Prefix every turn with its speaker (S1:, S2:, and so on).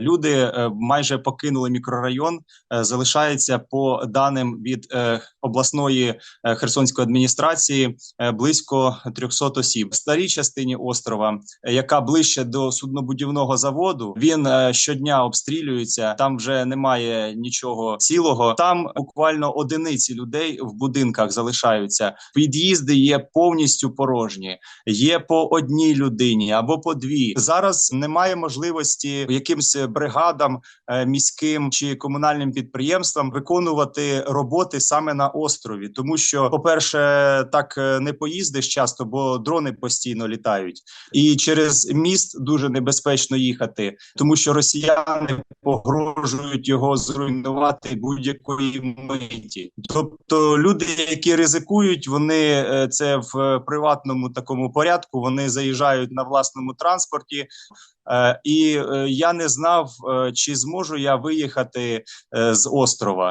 S1: Люди е, майже покинули мікрорайон. Е, залишається по даним від е, обласної Херсонської адміністрації близько 300 осіб. В старій частині острова, яка ближче до суднобудівного заводу, він щодня обстрілюється. Там вже немає нічого цілого. Там буквально одиниці людей в будинках залишаються. Під'їзди є повністю порожні. Є по одній людині або по дві. Зараз немає можливості якимсь бригадам е, міським чи комунальним підприємствам виконувати роботи саме на острові, тому що, по-перше, так е, не поїздиш часто, бо дрони постійно літають, і через міст дуже небезпечно їхати, тому що росіяни погрожують його зруйнувати будь-якої миті. Тобто, люди, які ризикують, вони е, це в приватному такому порядку. Вони заїжджають на власному транспорті. Е, І е, я не знав, е, чи зможу я виїхати з острова.